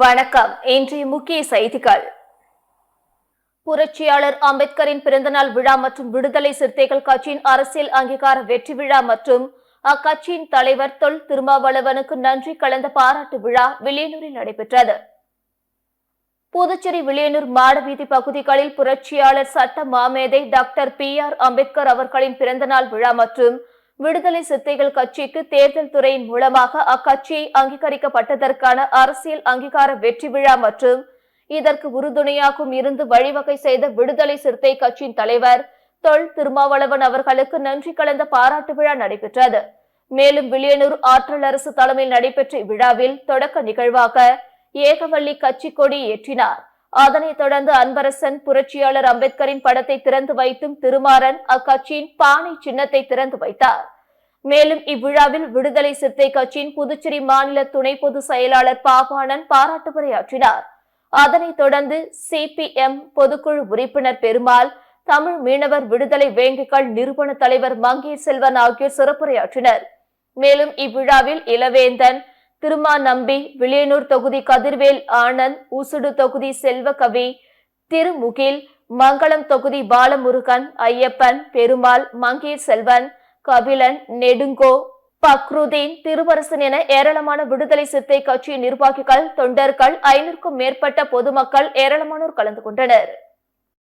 வணக்கம். இன்றைய முக்கிய செய்திகள். புரட்சியாளர் அம்பேத்கரின் பிறந்தநாள் விழா மற்றும் விடுதலை சிறுத்தைகள் கட்சியின் அரசியல் அங்கீகார வெற்றி விழா மற்றும் அக்கட்சியின் தலைவர் தொல் திருமாவளவனுக்கு நன்றி கலந்த பாராட்டு விழா வில்லியனூரில் நடைபெற்றது. புதுச்சேரி வில்லியனூர் மாடவீதி பகுதிகளில் புரட்சியாளர் சட்ட மாமேதை டாக்டர் பி ஆர் அம்பேத்கர் அவர்களின் பிறந்தநாள் விழா மற்றும் விடுதலை சிறுத்தைகள் கட்சிக்கு தேர்தல் துறையின் மூலமாக அக்கட்சியை அங்கீகரிக்கப்பட்டதற்கான அரசியல் அங்கீகார வெற்றி விழா மற்றும் இதற்கு உறுதுணையாகவும் இருந்து வழிவகை செய்த விடுதலை சிறுத்தை கட்சியின் தலைவர் தொல் திருமாவளவன் அவர்களுக்கு நன்றி கலந்த பாராட்டு விழா நடைபெற்றது. மேலும் வில்லியனூர் ஆற்றல் அரசு தலைமையில் நடைபெற்ற இவ்விழாவில் தொடக்க நிகழ்வாக ஏகவள்ளி கட்சி கொடி ஏற்றினார். அதனைத் தொடர்ந்து அன்பரசன் புரட்சியாளர் அம்பேத்கரின் படத்தை திறந்து வைத்தும் திருமாறன் அக்கட்சியின் பானை சின்னத்தை திறந்து வைத்தார். மேலும் இவ்விழாவில் விடுதலை சிறுத்தை கட்சியின் புதுச்சேரி மாநில துணை பொதுச் செயலாளர் பாபானன் பாராட்டு உரையாற்றினார் அதனைத் தொடர்ந்து சிபிஎம் பொதுக்குழு உறுப்பினர் பெருமாள் தமிழ் மீனவர் விடுதலை வேங்குகள் நிறுவன தலைவர் மங்கேஷ் செல்வன் ஆகியோர் சிறப்புரையாற்றினர். மேலும் இவ்விழாவில் இளவேந்தன் திருமா நம்பி விளியனூர் தொகுதி கதிர்வேல் ஆனந்த் ஊசுடு தொகுதி செல்வகவி திருமுகில் மங்களம் தொகுதி பாலமுருகன் ஐயப்பன் பெருமாள் மங்கீர் செல்வன் கபிலன் நெடுங்கோ பக்ருதீன் திருவரசன் என ஏராளமான விடுதலை சித்தை கட்சியின் நிர்வாகிகள் தொண்டர்கள் ஐநூறுக்கும் மேற்பட்ட பொதுமக்கள் ஏராளமானோர் கலந்து கொண்டனர்.